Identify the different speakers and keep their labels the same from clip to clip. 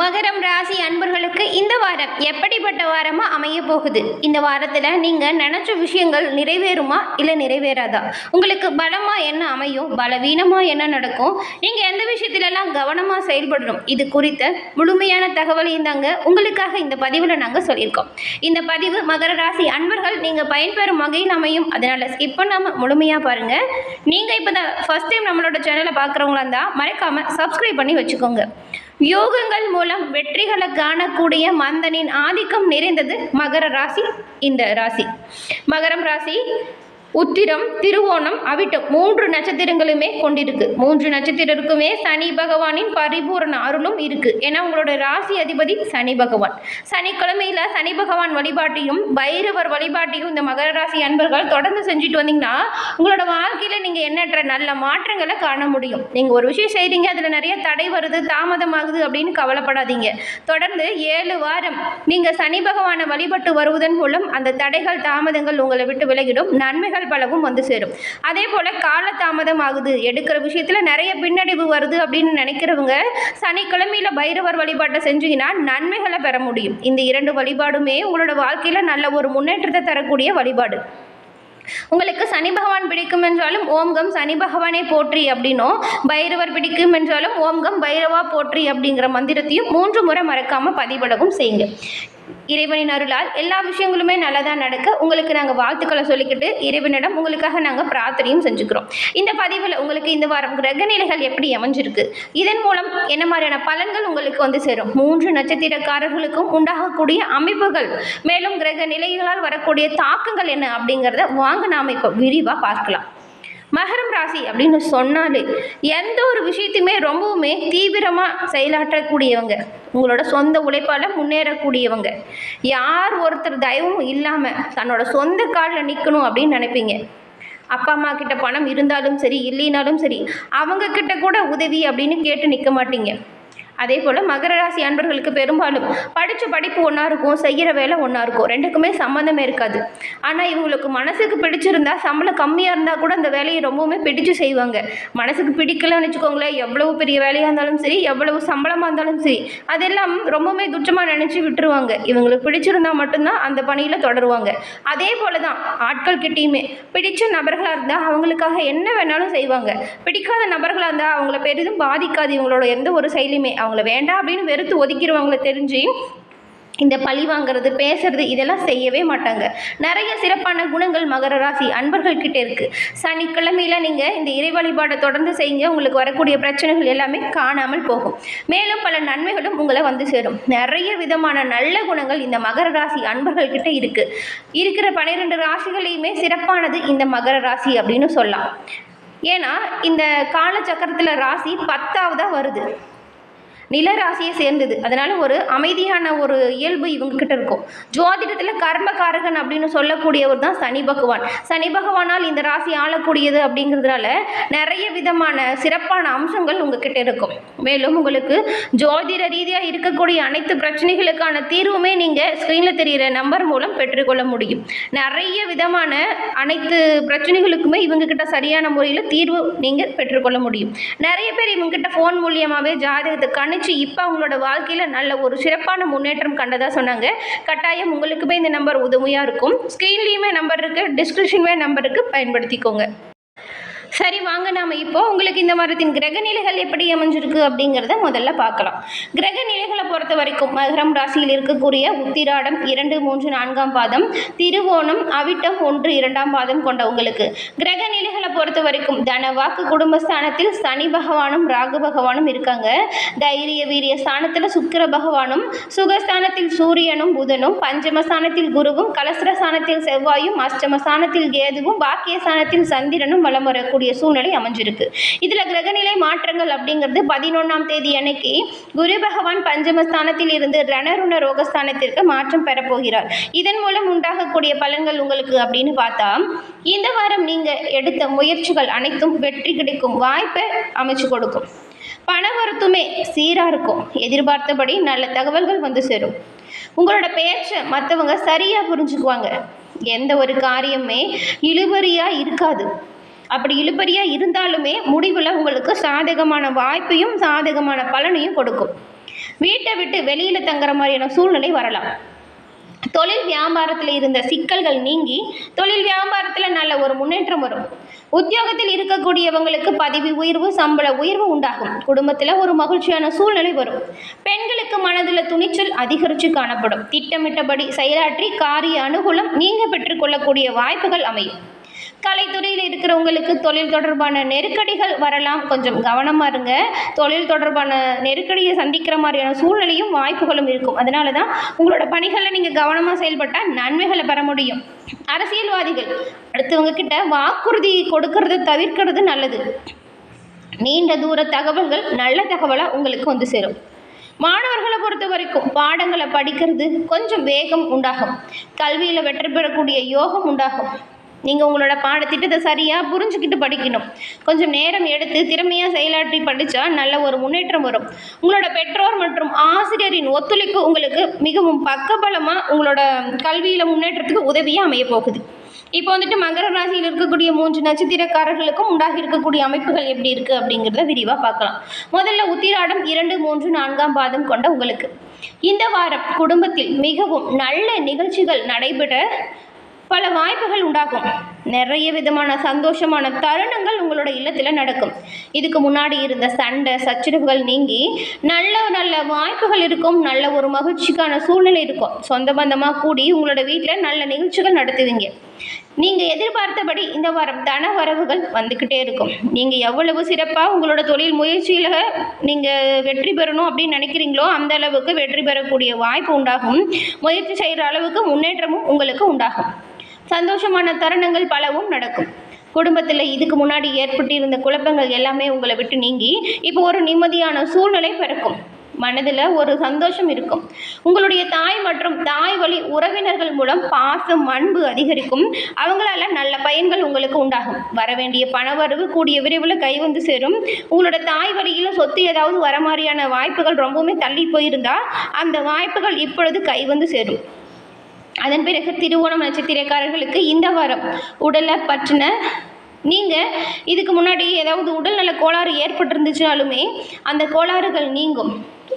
Speaker 1: மகரம் ராசி அன்பர்களுக்கு இந்த வாரம் எப்படிப்பட்ட வாரமாக அமைய போகுது? இந்த வாரத்தில் நீங்கள் நினச்ச விஷயங்கள் நிறைவேறுமா? இல்லை நிறைவேறாதா? உங்களுக்கு பலமாக என்ன அமையும்? பலவீனமாக என்ன நடக்கும்? நீங்கள் எந்த விஷயத்திலெல்லாம் கவனமாக செயல்படணும்? இது குறித்த முழுமையான தகவலையும் தாங்க உங்களுக்காக இந்த பதிவில் நாங்கள் சொல்லியிருக்கோம். இந்த பதிவு மகர ராசி அன்பர்கள் நீங்கள் பயன்பெறும் வகையில் அமையும். அதனால் ஸ்கிப் பண்ணாமல் முழுமையாக பாருங்கள் நீங்கள் இப்போ தான் ஃபஸ்ட் டைம் நம்மளோட சேனலை பார்க்குறவங்களா இருந்தால் மறக்காமல் சப்ஸ்கிரைப் பண்ணி வச்சுக்கோங்க. யோகங்கள் மூலம் வெற்றிகளை காணக்கூடிய மந்தனின் ஆதிக்கம் நிறைந்தது மகர ராசி. இந்த ராசி. மகரம் ராசி உத்திரம் திருவோணம் அவிட்டம் மூன்று நட்சத்திரங்களுமே கொண்டிருக்கு. மூன்று நட்சத்திரருக்குமே சனி பகவானின் பரிபூரண அருளும் இருக்கு. ஏன்னா உங்களோட ராசி அதிபதி சனி பகவான். சனிக்கிழமையில சனி பகவான் வழிபாட்டையும் பைரவர் வழிபாட்டையும் இந்த மகர ராசி அன்பர்கள் தொடர்ந்து செஞ்சுட்டு வந்தீங்கன்னா உங்களோட வாழ்க்கையில நீங்க எண்ணற்ற நல்ல மாற்றங்களை காண முடியும். நீங்க ஒரு விஷயம் செய்றீங்க அதுல நிறைய தடை வருது தாமதமாகுது அப்படின்னு கவலைப்படாதீங்க. தொடர்ந்து ஏழு வாரம் நீங்க சனி பகவானை வழிபட்டு வருவதன் மூலம் அந்த தடைகள் தாமதங்கள் உங்களை விட்டு விலகிடும். நன்மைகள் பலவும் வந்து சேரும். அதே போல கால தாமதம் ஆகுது எடுக்கிற விஷயத்துல நிறைய பின்னடைவு வருது அப்படின்னு நினைக்கிறவங்க சனிக்கிழமையில பைரவர் வழிபாட்டை செஞ்சீங்கன்னா நன்மைகளை பெற முடியும். இந்த இரண்டு வழிபாடுமே உங்களோட வாழ்க்கையில் நல்ல ஒரு முன்னேற்றத்தை தரக்கூடிய வழிபாடு. உங்களுக்கு சனி பகவான் பிடிக்கும் என்றாலும் ஓம்கம் சனி பகவானே போற்றி அப்படின்னும் பைரவர் பிடிக்கும் என்றாலும் ஓம்கம் பைரவா போற்றி அப்படிங்கிற மந்திரத்தையும் மூன்று முறை மறக்காம பதிவிடவும் செய்யுங்க. இறைவனின் அருளால் எல்லா விஷயங்களுமே நல்லதாக நடக்க உங்களுக்கு நாங்கள் வாழ்த்துக்களை சொல்லிக்கிட்டு இறைவனிடம் உங்களுக்காக நாங்கள் பிரார்த்தனையும் செஞ்சுக்கிறோம். இந்த பதிவில் உங்களுக்கு இந்த வாரம் கிரக நிலைகள் எப்படி அமைஞ்சிருக்கு? இதன் மூலம் என்ன மாதிரியான பலன்கள் உங்களுக்கு வந்து சேரும்? மூன்று நட்சத்திரக்காரர்களுக்கும் உண்டாகக்கூடிய அமைப்புகள் மேலும் கிரக நிலைகளால் வரக்கூடிய தாக்கங்கள் என்ன அப்படிங்கிறத வாங்க நாம் இப்போ விரிவாக பார்க்கலாம். மகரம் ராசி அப்படின்னு சொன்னாலே எந்த ஒரு விஷயத்தையுமே ரொம்பவுமே தீவிரமாக செயலாற்றக்கூடியவங்க. உங்களோட சொந்த உழைப்பால் முன்னேறக்கூடியவங்க. யார் ஒருத்தர் தயவும் இல்லாமல் தன்னோட சொந்த காலில் நிற்கணும் அப்படின்னு நினைப்பீங்க. அப்பா அம்மா கிட்ட பணம் இருந்தாலும் சரி இல்லைனாலும் சரி அவங்க கிட்ட கூட உதவி அப்படின்னு கேட்டு நிற்க மாட்டீங்க. அதே போல் மகர ராசி அன்பர்களுக்கு பெரும்பாலும் படித்த படிப்பு ஒன்றா இருக்கும் செய்கிற வேலை ஒன்றா இருக்கும். ரெண்டுக்குமே சம்மந்தமே இருக்காது. ஆனால் இவங்களுக்கு மனசுக்கு பிடிச்சிருந்தா சம்பளம் கம்மியாக இருந்தால் கூட அந்த வேலையை ரொம்பவுமே பிடிச்சு செய்வாங்க. மனசுக்கு பிடிக்கலன்னு வச்சுக்கோங்களேன் எவ்வளவு பெரிய வேலையாக இருந்தாலும் சரி எவ்வளவு சம்பளமாக இருந்தாலும் சரி அதெல்லாம் ரொம்பவுமே துச்சமாக நினச்சி விட்டுருவாங்க. இவங்களுக்கு பிடிச்சிருந்தா மட்டும்தான் அந்த பணியில் தொடருவாங்க. அதே போல தான் ஆட்கள் கிட்டேயுமே. பிடிச்ச நபர்களாக இருந்தால் அவங்களுக்காக என்ன வேணாலும் செய்வாங்க. பிடிக்காத நபர்களாக இருந்தால் அவங்கள பெரிதும் பாதிக்காது. இவங்களோட எந்த ஒரு செயலியுமே அவங்க அவங்கள வேண்டாம் அப்படின்னு வெறுத்து ஒதுக்கிடுவாங்கள தெரிஞ்சு இந்த பழி வாங்குறது பேசுறது இதெல்லாம் செய்யவே மாட்டாங்க. நிறைய சிறப்பான குணங்கள் மகர ராசி அன்பர்கள் கிட்டே இருக்குது சனிக்கிழமையில நீங்கள் இந்த இறை வழிபாடை தொடர்ந்து செய்யுங்க. உங்களுக்கு வரக்கூடிய பிரச்சனைகள் எல்லாமே காணாமல் போகும். மேலும் பல நன்மைகளும் உங்களை வந்து சேரும். நிறைய விதமான நல்ல குணங்கள் இந்த மகர ராசி அன்பர்கள் கிட்ட இருக்குது இருக்கிற பன்னிரெண்டு ராசிகளையுமே சிறப்பானது இந்த மகர ராசி அப்படின்னு சொல்லலாம். ஏன்னா இந்த காலச்சக்கரத்தில் ராசி பத்தாவதாக வருது. நில ராசியை சேர்ந்தது. அதனால ஒரு அமைதியான ஒரு இயல்பு இவங்கக்கிட்ட இருக்கும். ஜோதிடத்தில் கர்மகாரகன் அப்படின்னு சொல்லக்கூடியவர் தான் சனி பகவான். சனி பகவானால் இந்த ராசி ஆளக்கூடியது அப்படிங்கிறதுனால நிறைய விதமான சிறப்பான அம்சங்கள் உங்ககிட்ட இருக்கும். மேலும் உங்களுக்கு ஜோதிட ரீதியாக இருக்கக்கூடிய அனைத்து பிரச்சனைகளுக்கான தீர்வுமே நீங்கள் ஸ்க்ரீனில் தெரிகிற நம்பர் மூலம் பெற்றுக்கொள்ள முடியும். நிறைய விதமான அனைத்து பிரச்சனைகளுக்குமே இவங்கக்கிட்ட சரியான முறையில் தீர்வு நீங்கள் பெற்றுக்கொள்ள முடியும். நிறைய பேர் இவங்ககிட்ட ஃபோன் மூலியமாகவே ஜாதகத்தை கணிச்சு இப்போ அவங்களோட வாழ்க்கையில் நல்ல ஒரு சிறப்பான முன்னேற்றம் கண்டதாக சொன்னாங்க. கட்டாயம் உங்களுக்குமே இந்த நம்பர் உதவியாக இருக்கும். ஸ்க்ரீன்லேயுமே நம்பர் இருக்குது டிஸ்கிரிப்ஷன்லேயே நம்பருக்கு பயன்படுத்திக்கோங்க. சரி வாங்க நாம் இப்போ உங்களுக்கு இந்த வாரத்தின் கிரக நிலைகள் எப்படி அமைஞ்சிருக்கு அப்படிங்கிறத முதல்ல பார்க்கலாம். கிரக நிலைகளை பொறுத்த வரைக்கும் மகரம் ராசியில் இருக்கக்கூடிய உத்திராடம் இரண்டு மூன்று நான்காம் பாதம் திருவோணம் அவிட்டம் ஒன்று இரண்டாம் பாதம் கொண்ட உங்களுக்கு கிரக நிலைகளை பொறுத்த வரைக்கும் தன வாக்கு குடும்பஸ்தானத்தில் சனி பகவானும் ராகு பகவானும் இருக்காங்க. தைரிய வீரிய ஸ்தானத்தில் சுக்கிர பகவானும் சுகஸ்தானத்தில் சூரியனும் புதனும் பஞ்சமஸ்தானத்தில் குருவும் கலசரஸ்தானத்தில் செவ்வாயும் அஷ்டமஸ்தானத்தில் கேதுவும் பாக்கியஸ்தானத்தில் சந்திரனும் வலம் வரக்கூடிய சூழ்நிலை அமைஞ்சிருக்கு. இதில் கிரகநிலை மாற்றங்கள் அப்படிங்கிறது பதினொன்றாம் தேதி அன்னைக்கு குரு பகவான் பஞ்சமஸ்தானத்தில் இருந்து ரணருண ரோகஸ்தானத்திற்கு மாற்றம் பெறப்போகிறார். இதன் மூலம் உண்டாகக்கூடிய பலன்கள் உங்களுக்கு அப்படின்னு பார்த்தா இந்த வாரம் நீங்கள் எடுத்த முயற்சிகள் அனைத்தும் வெற்றி கிடைக்கும் வாய்ப்பை அமைச்சு கொடுக்கும். பணவரத்துமே சீராக இருக்கும். எதிர்பார்த்தபடி நல்ல தகவல்கள் வந்து சேரும். உங்களோட பேச்சை மற்றவங்க சரியாக புரிஞ்சுக்குவாங்க. எந்த ஒரு காரியமே இழுபறியாக இருக்காது. அப்படி இழுபறியாக இருந்தாலுமே முடிவில் உங்களுக்கு சாதகமான வாய்ப்பையும் சாதகமான பலனையும் கொடுக்கும். வீட்டை விட்டு வெளியில் தங்குற மாதிரியான சூழ்நிலை வரலாம். தொழில் வியாபாரத்தில் இருந்த சிக்கல்கள் நீங்கி தொழில் வியாபாரத்தில் நல்ல ஒரு முன்னேற்றம் வரும். உத்தியோகத்தில் இருக்கக்கூடியவங்களுக்கு பதவி உயர்வு சம்பள உயர்வு உண்டாகும். குடும்பத்தில் ஒரு மகிழ்ச்சியான சூழ்நிலை வரும். பெண்களுக்கு மனதில் துணிச்சல் அதிகரித்து காணப்படும். திட்டமிட்டபடி செயலாற்றி காரிய அனுகூலம் நீங்கள் பெற்றுக்கொள்ளக்கூடிய வாய்ப்புகள் அமையும். கலைத்துறையில் இருக்கிறவங்களுக்கு தொழில் தொடர்பான நெருக்கடிகள் வரலாம். கொஞ்சம் கவனமாக இருங்க. தொழில் தொடர்பான நெருக்கடியை சந்திக்கிற மாதிரியான சூழ்நிலையும் வாய்ப்புகளும் இருக்கும். அதனால தான் உங்களோட பணிகளில் நீங்கள் கவனமாக செயல்பட்டால் நன்மைகளை பெற முடியும். அரசியல்வாதிகள் அடுத்தவங்க கிட்ட வாக்குறுதி கொடுக்கறத தவிர்க்கிறது நல்லது. நீண்ட தூர தகவல்கள் நல்ல தகவலாக உங்களுக்கு வந்து சேரும். மாணவர்களை பொறுத்த வரைக்கும் பாடங்களை படிக்கிறது கொஞ்சம் வேகம் உண்டாகும். கல்வியில் வெற்றி பெறக்கூடிய யோகம் உண்டாகும். நீங்கள் உங்களோட பாடத்திட்டத்தை சரியாக புரிஞ்சுக்கிட்டு படிக்கணும். கொஞ்சம் நேரம் எடுத்து திறமையாக செயலாற்றி படித்தா நல்ல ஒரு முன்னேற்றம் வரும். உங்களோட பெற்றோர் மற்றும் ஆசிரியரின் ஒத்துழைப்பு உங்களுக்கு மிகவும் பக்கபலமாக உங்களோட கல்வியில் முன்னேற்றத்துக்கு உதவியாக அமைய போகுது. இப்போ வந்துட்டு மகர ராசியில் இருக்கக்கூடிய மூன்று நட்சத்திரக்காரர்களுக்கும் உண்டாகி இருக்கக்கூடிய அமைப்புகள் எப்படி இருக்குது அப்படிங்கிறத விரிவாக பார்க்கலாம். முதல்ல உத்திராடம் இரண்டு மூன்று நான்காம் பாதம் கொண்ட உங்களுக்கு. இந்த வாரம் குடும்பத்தில் மிகவும் நல்ல நிகழ்ச்சிகள் நடைபெற பல வாய்ப்புகள் உண்டாகும். நிறைய விதமான சந்தோஷமான தருணங்கள் உங்களோட இல்லத்தில் நடக்கும். இதுக்கு முன்னாடி இருந்த சண்டை சச்சரவுகள் நீங்கி நல்ல நல்ல வாய்ப்புகள் இருக்கும். நல்ல ஒரு மகிழ்ச்சிக்கான சூழ்நிலை இருக்கும். சொந்த பந்தமாக கூடி உங்களோட வீட்டில் நல்ல நிகழ்ச்சிகள் நடத்துவீங்க. நீங்கள் எதிர்பார்த்தபடி இந்த வாரம் தன வரவுகள் வந்துக்கிட்டே இருக்கும். நீங்கள் எவ்வளவு சிறப்பாக உங்களோட தொழில் முயற்சியில் நீங்கள் வெற்றி பெறணும் அப்படின்னு நினைக்கிறீங்களோ அந்த அளவுக்கு வெற்றி பெறக்கூடிய வாய்ப்பு உண்டாகும். முயற்சி செய்கிற அளவுக்கு முன்னேற்றமும் உங்களுக்கு உண்டாகும். சந்தோஷமான தருணங்கள் பலவும் நடக்கும். குடும்பத்தில் இதுக்கு முன்னாடி ஏற்பட்டிருந்த குழப்பங்கள் எல்லாமே உங்களை விட்டு நீங்கி இப்போ ஒரு நிம்மதியான சூழ்நிலை பிறக்கும். மனதில் ஒரு சந்தோஷம் இருக்கும். உங்களுடைய தாய் மற்றும் தாய் வழி உறவினர்கள் மூலம் பாசம் அன்பு அதிகரிக்கும். அவங்களால நல்ல பயன்கள் உங்களுக்கு உண்டாகும். வரவேண்டிய பண பணவரவு கூடிய விரைவில் கை வந்து சேரும். உங்களோட தாய் வழியில் சொத்து ஏதாவது வர மாதிரியான வாய்ப்புகள் ரொம்பவுமே தள்ளி போயிருந்தா அந்த வாய்ப்புகள் இப்பொழுது கை வந்து சேரும். அதன் பிறகு திருவோணம் நட்சத்திரக்காரர்களுக்கு இந்த வாரம் உடலை பற்றின நீங்கள் இதுக்கு முன்னாடி ஏதாவது உடல்நல கோளாறு ஏற்பட்டிருந்துச்சுனாலுமே அந்த கோளாறுகள் நீங்கும்.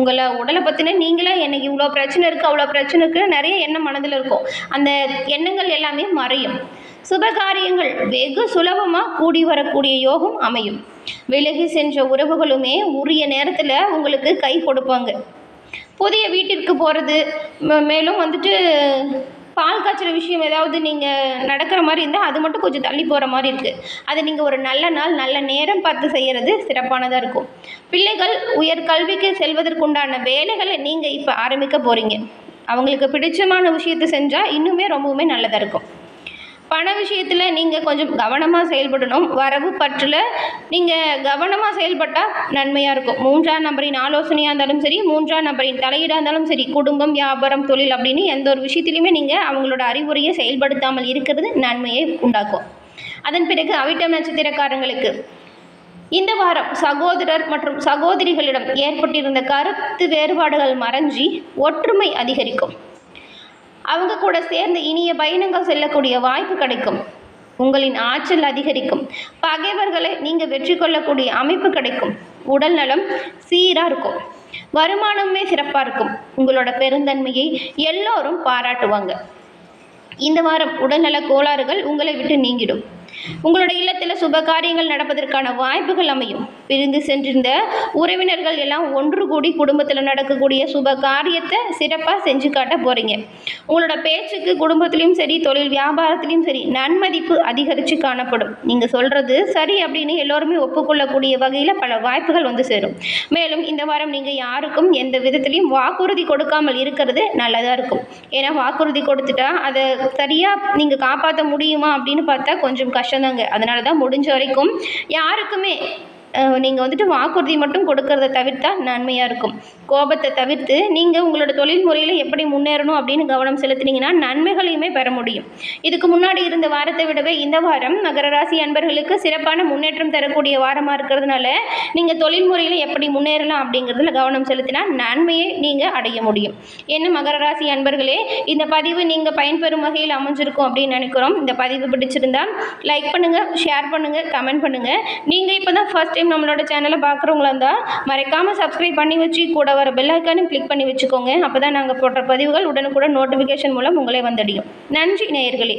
Speaker 1: உங்களை உடலை பற்றின நீங்களே எனக்கு இவ்வளோ பிரச்சனை இருக்குது அவ்வளோ பிரச்சனை இருக்குது நிறைய எண்ணம் மனதில் இருக்கும். அந்த எண்ணங்கள் எல்லாமே மறையும். சுபகாரியங்கள் வெகு சுலபமாக கூடி வரக்கூடிய யோகம் அமையும். விலகி சென்ற உறவுகளுமே உரிய நேரத்தில் உங்களுக்கு கை கொடுப்பாங்க. புதிய வீட்டிற்கு போகிறது மேலும் வந்துட்டு பால் காய்ச்சற விஷயம் ஏதாவது நீங்கள் நடக்கிற மாதிரி இருந்தால் அது மட்டும் கொஞ்சம் தள்ளி போகிற மாதிரி இருக்குது அது நீங்கள் ஒரு நல்ல நாள் நல்ல நேரம் பார்த்து செய்கிறது சிறப்பானதாக இருக்கும். பிள்ளைகள் உயர் கல்விக்கு செல்வதற்குண்டான வேலைகளை நீங்கள் இப்போ ஆரம்பிக்க போகிறீங்க அவங்களுக்கு பிடிச்சமான விஷயத்தை செஞ்சால் இன்னுமே ரொம்பவுமே நல்லதாக இருக்கும். பண விஷயத்தில் நீங்கள் கொஞ்சம் கவனமாக செயல்படணும். வரவு பற்றில் நீங்கள் கவனமாக செயல்பட்டால் நன்மையாக இருக்கும். மூன்றாம் நபரின் ஆலோசனையாக இருந்தாலும் சரி மூன்றாம் நபரின் தலையீடாக இருந்தாலும் சரி குடும்பம் வியாபாரம் தொழில் அப்படின்னு எந்த ஒரு விஷயத்துலையுமே நீங்கள் அவங்களோட அறிவுரையை செயல்படுத்தாமல் இருக்கிறது நன்மையை உண்டாக்கும். அதன் பிறகு அவிட்டம் நட்சத்திரக்காரங்களுக்கு. இந்த வாரம் சகோதரர் மற்றும் சகோதரிகளிடம் ஏற்பட்டிருந்த கருத்து வேறுபாடுகள் மறைஞ்சி ஒற்றுமை அதிகரிக்கும். அவங்க கூட சேர்ந்து இனிய பயணங்கள் செல்லக்கூடிய வாய்ப்பு கிடைக்கும். உங்களின் ஆற்றல் அதிகரிக்கும். பகைவர்களை நீங்கள் வெற்றி கொள்ளக்கூடிய அமைப்பு கிடைக்கும். உடல் நலம் சீராக இருக்கும். வருமானமே சிறப்பாக இருக்கும். உங்களோட பெருந்தன்மையை எல்லோரும் பாராட்டுவாங்க. இந்த வாரம் உடல்நல கோளாறுகள் உங்களை விட்டு நீங்கிடும். உங்களோட இல்லத்தில் சுப காரியங்கள் நடப்பதற்கான வாய்ப்புகள் அமையும். பிரிந்து சென்றிருந்த உறவினர்கள் எல்லாம் ஒன்று கூடி குடும்பத்தில் நடக்கக்கூடிய சுப காரியத்தை சிறப்பாக செஞ்சு காட்ட போகிறீங்க உங்களோட பேச்சுக்கு குடும்பத்திலையும் சரி தொழில் வியாபாரத்திலையும் சரி நன்மதிப்பு அதிகரித்து காணப்படும். நீங்கள் சொல்கிறது சரி அப்படின்னு எல்லோருமே ஒப்புக்கொள்ளக்கூடிய வகையில் பல வாய்ப்புகள் வந்து சேரும். மேலும் இந்த வாரம் நீங்கள் யாருக்கும் எந்த விதத்திலையும் வாக்குறுதி கொடுக்காமல் இருக்கிறது நல்லதாக இருக்கும். ஏன்னா வாக்குறுதி கொடுத்துட்டா அதை சரியாக நீங்கள் காப்பாற்ற முடியுமா அப்படின்னு பார்த்தா கொஞ்சம் கஷ்டம்தாங்க. அதனால தான் முடிஞ்ச வரைக்கும் யாருக்குமே நீங்கள் வந்துட்டு வாக்குறுதி மட்டும் கொடுக்கறத தவிர்த்தா நன்மையாக இருக்கும். கோபத்தை தவிர்த்து நீங்கள் உங்களோட தொழில் முறையில் எப்படி முன்னேறணும் அப்படின்னு கவனம் செலுத்துனீங்கன்னா நன்மைகளையுமே பெற முடியும். இதுக்கு முன்னாடி இருந்த வாரத்தை விடவே இந்த வாரம் மகர ராசி அன்பர்களுக்கு சிறப்பான முன்னேற்றம் தரக்கூடிய வாரமாக இருக்கிறதுனால நீங்கள் தொழில் முறையில் எப்படி முன்னேறலாம் அப்படிங்கிறதுல கவனம் செலுத்தினா நன்மையை நீங்கள் அடைய முடியும். என்ன மகர ராசி அன்பர்களே இந்த பதிவு நீங்கள் பயன்பெறும் வகையில் அமைஞ்சிருக்கும் அப்படின்னு நினைக்கிறோம். இந்த பதிவு பிடிச்சிருந்தா லைக் பண்ணுங்கள் ஷேர் பண்ணுங்கள் கமெண்ட் பண்ணுங்கள் நீங்கள் இப்போ தான் ஃபர்ஸ்ட் டைம் நம்மளோட சேனலை பார்க்குறவங்களா இருந்தால் மறைக்காமல் சப்ஸ்கிரைப் பண்ணி வச்சு கூட வர பெல்லைக்கானும் கிளிக் பண்ணி வச்சுக்கோங்க. அப்போ தான் நாங்கள் போடுற பதிவுகள் உடனுக்குடன் நோட்டிஃபிகேஷன் மூலம் உங்களே வந்தடையும். நன்றி நேயர்களே.